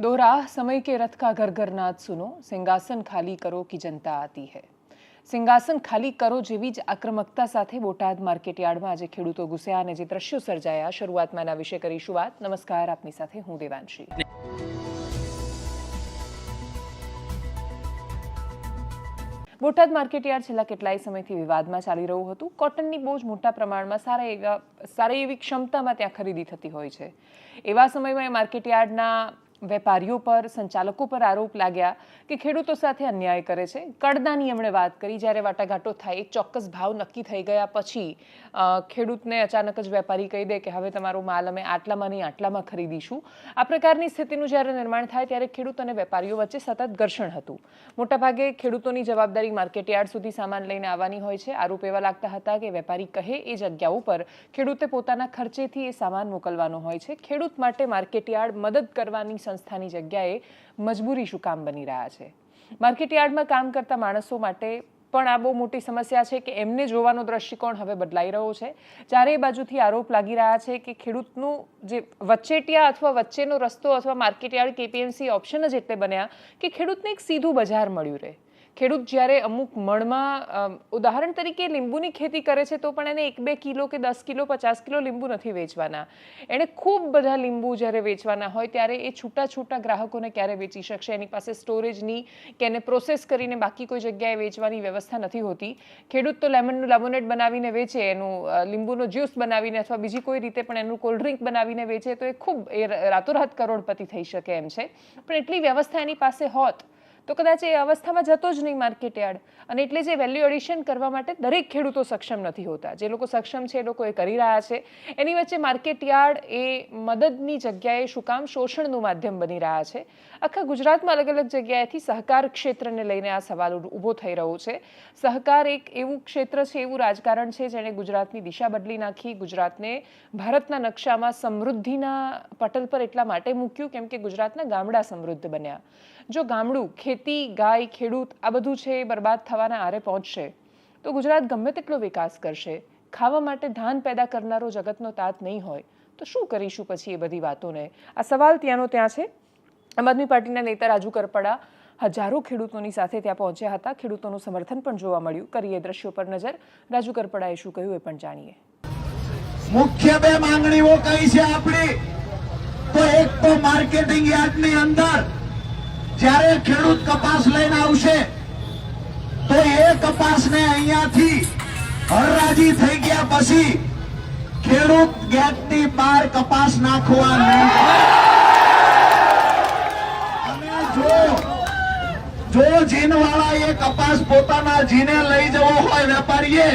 दोहरा समय के रथ का घर घर नाद सुनो સિંહાસન ખાલી કરો કે જનતા આતી હૈ સિંહાસન ખાલી કરો જેવી જ આક્રમકતા સાથે બોટાદ માર્કેટયાર્ડમાં આજે ખેડૂતો ઘૂસ્યા અને જે દ્રશ્યો સર્જાયા શરૂઆતમાં એના વિશે કરીશું વાત નમસ્કાર આપની સાથે હું દેવાંશી બોટાદ માર્કેટયાર્ડ છેલ્લા કેટલાય સમયથી વિવાદમાં ચાલી રહ્યું હતું કોટનની બહુ જ મોટા પ્રમાણમાં સારા એવા સારી એવી ક્ષમતામાં ત્યાં ખરીદી થતી હોય છે એવા સમયમાં એ માર્કેટયાર્ડના વેપારીઓ પર, સંચાલકો પર આરોપ લાગ્યા કે ખેડૂતો સાથે અન્યાય કરે છે. કડદાની એમણે વાત કરી જ્યારે વાટાઘાટો થાય ચોક્કસ ભાવ નક્કી થઈ ગયા પછી ખેડૂતને અચાનક જ વેપારી કહી દે કે હવે તમારો માલ અમે આટલામાં નહીં, આટલામાં ખરીદીશું. આ પ્રકારની સ્થિતિનું જ્યારે નિર્માણ થાય ત્યારે ખેડૂત અને વેપારીઓ વચ્ચે સતત ઘર્ષણ હતું. મોટાભાગે ખેડૂતોની જવાબદારી માર્કેટયાર્ડ સુધી સામાન લઈને આવવાની હોય છે. આરોપ એવા લાગતા હતા કે વેપારી કહે એ જગ્યા ઉપર ખેડૂતે પોતાના ખર્ચેથી એ સામાન મોકલવાનો હોય છે. ખેડૂત માટે માર્કેટયાર્ડ મદદ કરવાની સંસ્થાની જગ્યાએ મજબૂરી શું કામ બની રહ્યા છે? માર્કેટયાર્ડમાં કામ કરતા માણસો માટે પણ આ બહુ મોટી સમસ્યા છે કે એમને જોવાનો દ્રષ્ટિકોણ હવે બદલાઈ રહ્યો છે. ચારે બાજુથી આરોપ લાગી રહ્યા છે કે ખેડૂતનું જે વચ્ચેટિયા અથવા વચ્ચેનો રસ્તો અથવા માર્કેટયાર્ડ કેપીએમસી ઓપ્શન જ એટલે બન્યા કે ખેડૂતને એક સીધું બજાર મળ્યું રહે. ખેડૂત જ્યારે અમુક મણમાં ઉદાહરણ તરીકે લીંબુની ખેતી કરે છે, તો પણ એને એક બે કિલો કે દસ કિલો, પચાસ કિલો લીંબુ નથી વેચવાના. એણે ખૂબ બધા લીંબુ જ્યારે વેચવાના હોય, ત્યારે એ છૂટા છૂટા ગ્રાહકોને ક્યારે વેચી શકશે? એની પાસે સ્ટોરેજની કે એને પ્રોસેસ કરીને બાકી કોઈ જગ્યાએ વેચવાની વ્યવસ્થા નથી હોતી. ખેડૂત તો લેમનનું લેમોનેટ બનાવીને વેચે, એનું લીંબુનો જ્યુસ બનાવીને અથવા બીજી કોઈ રીતે પણ એનું કોલ્ડ ડ્રિંક બનાવીને વેચે, તો એ ખૂબ એ રાતોરાત કરોડપતિ થઈ શકે એમ છે. પણ એટલી વ્યવસ્થા એની પાસે હોત તો કદાચ એ અવસ્થામાં જતો જ નહીં માર્કેટ યાર્ડ. અને એટલે જે વેલ્યુ એડિશન કરવા માટે દરેક ખેડૂતો સક્ષમ નથી હોતા. જે લોકો સક્ષમ છે એ લોકો એ કરી રહ્યા છે. એની વચ્ચે માર્કેટ યાર્ડ એ મદદની જગ્યાએ શું કામ? શોષણનું માધ્યમ બની રહ્યા છે. આખા ગુજરાતમાં અલગ અલગ જગ્યાએથી સહકાર ક્ષેત્રને લઈને આ સવાલ ઊભો થઈ રહ્યો છે. સહકાર એક એવું ક્ષેત્ર છે, એવું રાજકારણ છે, જેણે ગુજરાતની દિશા બદલી નાખી. ગુજરાતને ભારતના નકશામાં સમૃદ્ધિના પટલ પર એટલા માટે મૂક્યું, કેમ કે ગુજરાતના ગામડા સમૃદ્ધ બન્યા. જો ગામડું ખેતી, ગાય, ખેડૂત આ બધું છે એ બરબાદ થવાના આરે પહોંચશે. તો ગુજરાત ગમે તેટલો વિકાસ કરશે, ખાવા માટે ધાન પેદા કરનારો જગતનો તાત નહીં હોય, તો શું કરીશું પછી એ બધી વાતોને? આ સવાલ ત્યાંનો ત્યાં છે. આમ આદમી પાર્ટીના નેતા રાજુ કરપડા હજારો ખેડૂતોની સાથે ત્યાં પહોંચ્યા હતા. ખેડૂતોનું સમર્થન પણ જોવા મળ્યું. કરીએ દ્રશ્યો પર નજર. રાજુ કરપડાએ શું કહ્યું એ પણ જાણીએ. મુખ્ય બે માંગણીઓ કઈ છે આપણી? તો એક તો માર્કેટિંગ યાર્ડની અંદર જ્યારે ખેડૂત કપાસ લઈને આવશે, તો એ કપાસને અહીંયાથી હરરાજી થઈ ગયા પછી ખેડૂત ગેટની બહાર કપાસ નાખવા જો જો જીનવાળા એ કપાસ પોતાના જીને લઈ જવો હોય વેપારીએ,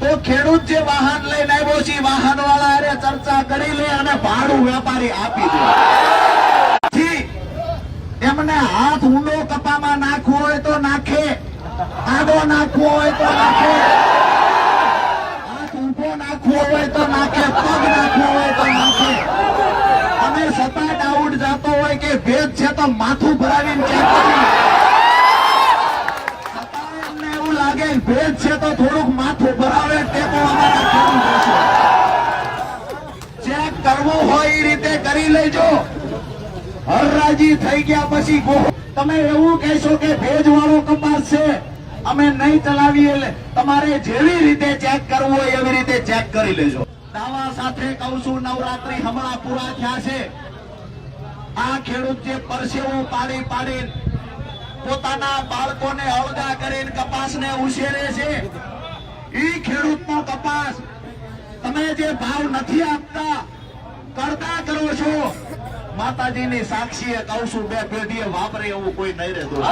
તો ખેડૂત જે વાહન લઈને આવ્યો છે વાહન વાળા ચર્ચા કરી લે અને ભાડું વેપારી આપી દે. હાથ ઊંડો કપામાં નાખવો હોય તો નાખે. આડો નાખવો હોય તો નાખે. હાથ ઊભો નાખવો હોય તો નાખે, પગ નાખવો હોય તો નાખે. અને સતા ડાઉટ જાતો હોય કે ભેદ છે તો માથું ભરાવીને એવું લાગે ભેદ છે તો થોડુંક માથું ભરાવે ટેકો અમારા ખેડૂત હશે ચેક કરવું હોય એ રીતે કરી લેજો. હરરાજી થઈ ગયા પછી તમે એવું કહેશો કે ભેજ વાળો કપાસ છે? અમે નહીં ચલાવીએ તમારે જેવી રીતે ચેક કરવું હોય એવી રીતે ચેક કરી લેજો. દાવા સાથે કહું છું, નવરાત્રી હમણાં પૂરા થયા છે. આ ખેડૂત જે પરસેવો પાડી પાડી પોતાના બાળકોને અળગા કરીને કપાસને ઉછેરે છે, ઈ ખેડૂતનો કપાસ તમે જે ભાવ નથી આપતા, કરતા કરો છો. માતાજીની સાક્ષીએ કહું છું, બે પેઢીએ વાપરે એવું કોઈ નહીં રહેતું.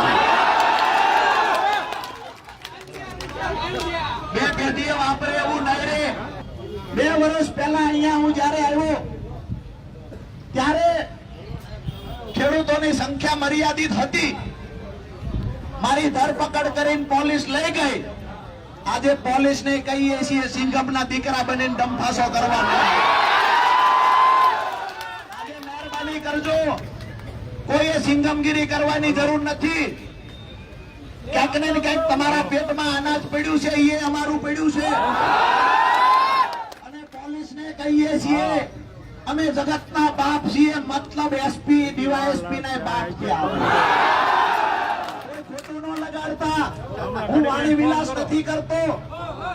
બે પેઢીએ વાપરે એવું નહીં રે બે વર્ષ પહેલા અહીંયા હું જયારે આવ્યો, ત્યારે ખેડૂતોની સંખ્યા મર્યાદિત હતી. મારી ધરપકડ કરીને પોલીસ લઈ ગઈ. આજે પોલીસ ને કહીએ છીએ સિંઘમના દીકરા બનીને ડમફાસો કરવાનો આજે મહેરબાની કરજો. કોઈએ સિંગમગીરી કરવાની જરૂર નથી. ક્યાંક ને ક્યાંક તમારા પેટમાં અનાજ પડ્યું છે એ અમારું પડ્યું છે. અને પોલીસને કહીએ છીએ, અમે જગતના બાપ છીએ, મતલબ એસપી, ડીવાયએસપી ને બાપ છે ખોટું ન લગાડતા. હું વાણી વિલાસ નથી કરતો.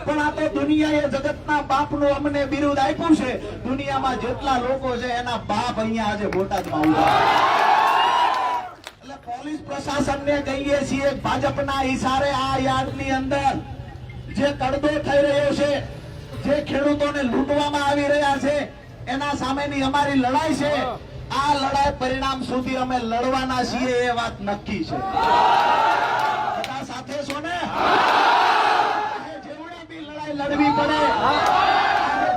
પણ આ તો દુનિયાએ જગતના બાપનું અમને બિરુદ આપ્યું છે. દુનિયામાં જેટલા લોકો છે, એના બાપ અહીંયા આજે બોટાદમાં ઊભા એટલે પોલીસ પ્રશાસનને કહીએ છીએ, ભાજપના ઈશારે આ યાર્ડની અંદર જે કડદો થઈ રહ્યો છે, જે ખેડૂતોને લૂંટવામાં આવી રહ્યા છે, એના સામેની અમારી લડાઈ છે. આ લડાઈ પરિણામ સુધી અમે લડવાના છીએ એ વાત નક્કી છે બધા સાથે છો ને એ જેવડી બી લડાઈ લડવી પડે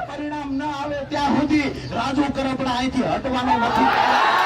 પરિણામ ન આવે ત્યાં સુધી રાજુ કરપડા અહીંથી હટવાનું નથી.